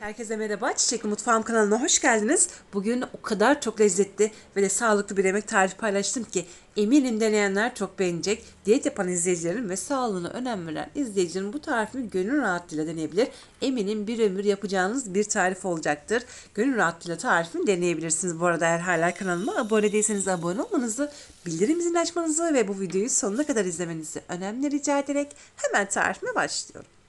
Herkese merhaba. Çiçekli Mutfağım kanalına hoş geldiniz. Bugün o kadar çok lezzetli ve de sağlıklı bir yemek tarifi paylaştım ki eminim deneyenler çok beğenecek. Diyet yapan izleyicilerin ve sağlığına önem veren izleyicilerin bu tarifini gönül rahatlığıyla deneyebilir. Eminim bir ömür yapacağınız bir tarif olacaktır. Gönül rahatlığıyla tarifini deneyebilirsiniz. Bu arada eğer hala kanalıma abone değilseniz abone olmanızı, bildirim zilini açmanızı ve bu videoyu sonuna kadar izlemenizi önemli rica ederek hemen tarifime başlıyorum.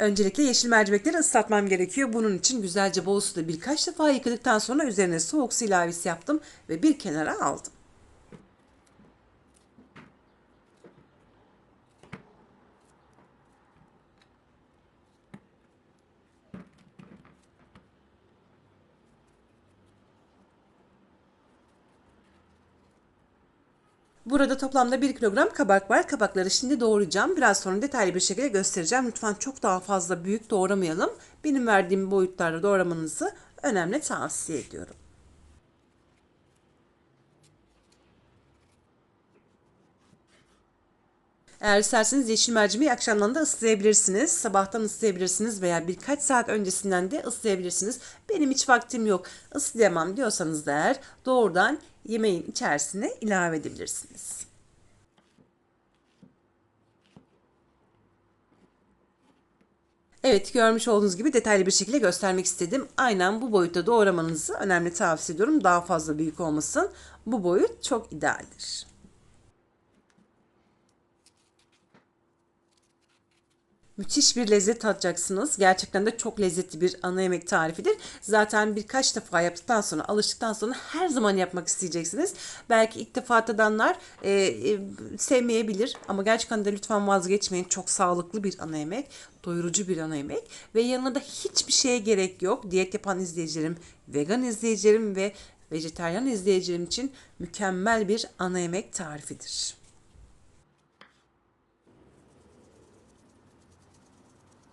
Öncelikle yeşil mercimekleri ıslatmam gerekiyor. Bunun için güzelce bol suda birkaç defa yıkadıktan sonra üzerine soğuk su ilavesi yaptım ve bir kenara aldım. Burada toplamda 1 kilogram kabak var. Kabakları şimdi doğrayacağım. Biraz sonra detaylı bir şekilde göstereceğim. Lütfen çok daha fazla büyük doğramayalım. Benim verdiğim boyutlarda doğramanızı önemli tavsiye ediyorum. Eğer isterseniz yeşil mercimeği akşamdan da ıslayabilirsiniz. Sabahtan ıslayabilirsiniz veya birkaç saat öncesinden de ıslayabilirsiniz. Benim hiç vaktim yok ıslayamam diyorsanız da eğer doğrudan yemeğin içerisine ilave edebilirsiniz. Evet görmüş olduğunuz gibi detaylı bir şekilde göstermek istedim. Aynen bu boyutta doğramanızı önemli tavsiye ediyorum. Daha fazla büyük olmasın. Bu boyut çok idealdir. Müthiş bir lezzet tadacaksınız. Gerçekten de çok lezzetli bir ana yemek tarifidir. Zaten birkaç defa yaptıktan sonra, alıştıktan sonra her zaman yapmak isteyeceksiniz. Belki ilk defa tadanlar e, e, sevmeyebilir ama gerçekten de lütfen vazgeçmeyin. Çok sağlıklı bir ana yemek, doyurucu bir ana yemek ve yanına da hiçbir şeye gerek yok. Diyet yapan izleyicilerim, vegan izleyicilerim ve vejeteryan izleyicilerim için mükemmel bir ana yemek tarifidir.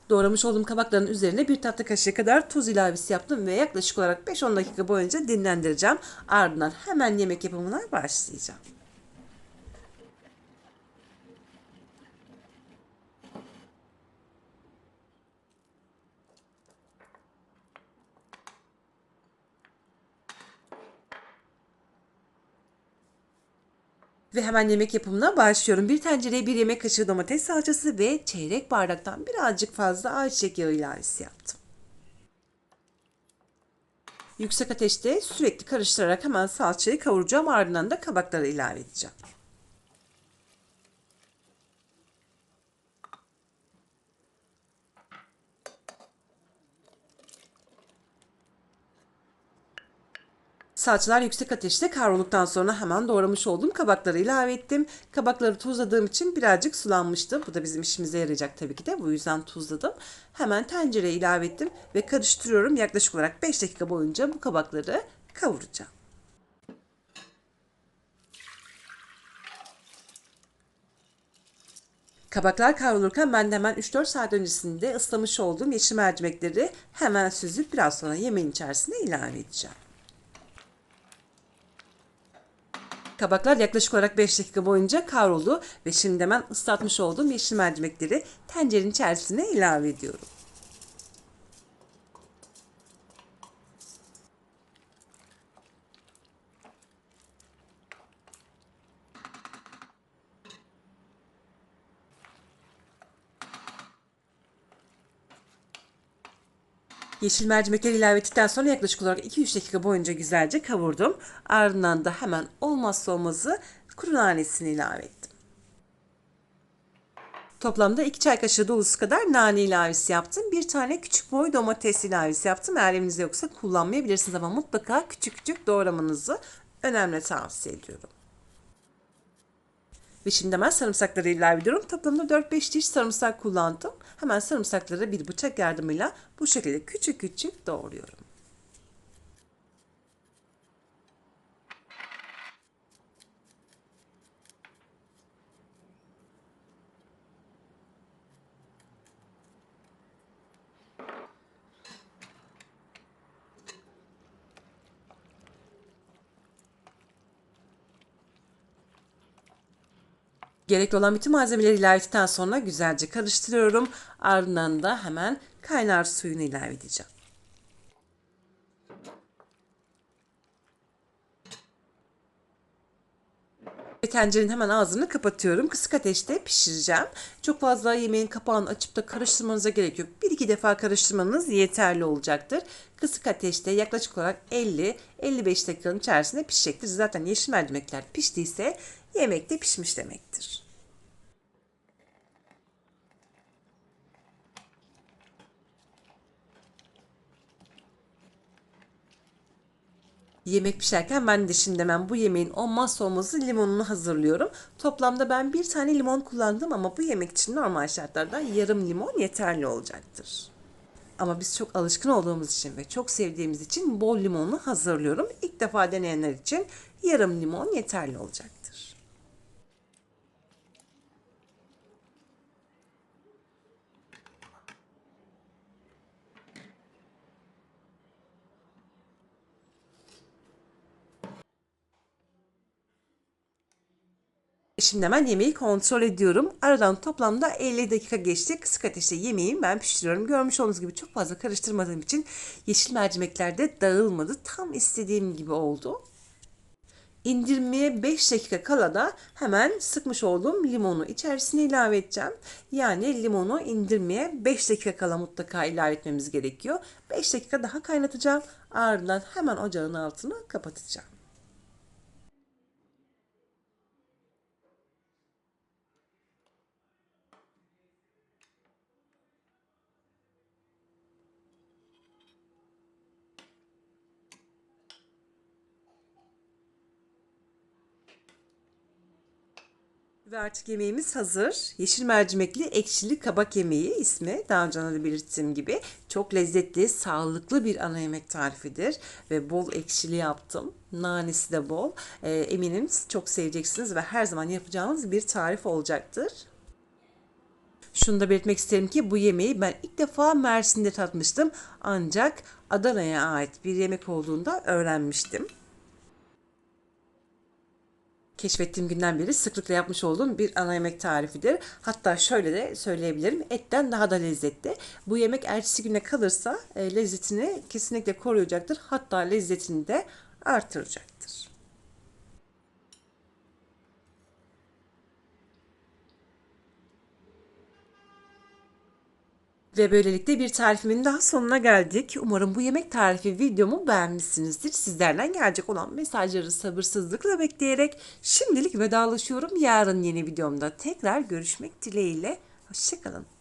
Doğramış olduğum kabakların üzerine bir tatlı kaşığı kadar tuz ilavesi yaptım ve yaklaşık olarak 5-10 dakika boyunca dinlendireceğim. Ardından hemen yemek yapımına başlayacağım. Ve hemen yemek yapımına başlıyorum. Bir tencereye bir yemek kaşığı domates salçası ve çeyrek bardaktan birazcık fazla ayçiçek yağı ilavesi yaptım. Yüksek ateşte sürekli karıştırarak hemen salçayı kavuracağım. Ardından da kabakları ilave edeceğim. Salçalar yüksek ateşte kavrulduktan sonra hemen doğramış olduğum kabakları ilave ettim. Kabakları tuzladığım için birazcık sulanmıştı. Bu da bizim işimize yarayacak tabii ki de. Bu yüzden tuzladım. Hemen tencereye ilave ettim ve karıştırıyorum. Yaklaşık olarak 5 dakika boyunca bu kabakları kavuracağım. Kabaklar kavrulurken ben de hemen 3-4 saat öncesinde ıslamış olduğum yeşil mercimekleri hemen süzüp biraz sonra yemeğin içerisine ilave edeceğim. Kabaklar yaklaşık olarak 5 dakika boyunca kavruldu ve şimdi hemen ıslatmış olduğum yeşil mercimekleri tencerenin içerisine ilave ediyorum. Yeşil mercimekleri ilave ettikten sonra yaklaşık olarak 2-3 dakika boyunca güzelce kavurdum. Ardından da hemen olmazsa olmazı kuru nanesini ilave ettim. Toplamda 2 çay kaşığı dolusu kadar nane ilavesi yaptım. Bir tane küçük boy domates ilavesi yaptım. Eğer evinizde yoksa kullanmayabilirsiniz ama mutlaka küçük küçük doğramanızı önemli tavsiye ediyorum. Ve şimdi hemen sarımsakları ilave ediyorum. Toplamda 4-5 diş sarımsak kullandım. Hemen sarımsakları bir bıçak yardımıyla bu şekilde küçük küçük doğruyorum. Gerekli olan bütün malzemeleri ilave ettikten sonra güzelce karıştırıyorum. Ardından da hemen kaynar suyunu ilave edeceğim. Ve tencerenin hemen ağzını kapatıyorum. Kısık ateşte pişireceğim. Çok fazla yemeğin kapağını açıp da karıştırmanıza gerek yok. Bir iki defa karıştırmanız yeterli olacaktır. Kısık ateşte yaklaşık olarak 50-55 dakikanın içerisinde pişecektir. Zaten yeşil mercimekler piştiyse yemek de pişmiş demektir. Yemek pişerken ben de şimdi hemen bu yemeğin olmazsa olmazı limonunu hazırlıyorum. Toplamda ben bir tane limon kullandım ama bu yemek için normal şartlarda yarım limon yeterli olacaktır. Ama biz çok alışkın olduğumuz için ve çok sevdiğimiz için bol limonlu hazırlıyorum. İlk defa deneyenler için yarım limon yeterli olacaktır. Şimdi hemen yemeği kontrol ediyorum. Aradan toplamda 50 dakika geçti. Kısık ateşte yemeği ben pişiriyorum. Görmüş olduğunuz gibi çok fazla karıştırmadığım için yeşil mercimekler de dağılmadı. Tam istediğim gibi oldu. İndirmeye 5 dakika kala da hemen sıkmış olduğum limonu içerisine ilave edeceğim. Yani limonu indirmeye 5 dakika kala mutlaka ilave etmemiz gerekiyor. 5 dakika daha kaynatacağım. Ardından hemen ocağın altını kapatacağım. Ve artık yemeğimiz hazır. Yeşil mercimekli ekşili kabak yemeği ismi. Daha önce de belirttiğim gibi çok lezzetli, sağlıklı bir ana yemek tarifidir. Ve bol ekşili yaptım. Nanesi de bol. Ee, eminim çok seveceksiniz ve her zaman yapacağımız bir tarif olacaktır. Şunu da belirtmek isterim ki bu yemeği ben ilk defa Mersin'de tatmıştım. Ancak Adana'ya ait bir yemek olduğunda öğrenmiştim keşfettiğim günden beri sıklıkla yapmış olduğum bir ana yemek tarifidir. Hatta şöyle de söyleyebilirim. Etten daha da lezzetli. Bu yemek ertesi güne kalırsa e, lezzetini kesinlikle koruyacaktır. Hatta lezzetini de artıracaktır. Ve böylelikle bir tarifimin daha sonuna geldik. Umarım bu yemek tarifi videomu beğenmişsinizdir. Sizlerden gelecek olan mesajları sabırsızlıkla bekleyerek şimdilik vedalaşıyorum. Yarın yeni videomda tekrar görüşmek dileğiyle. Hoşçakalın.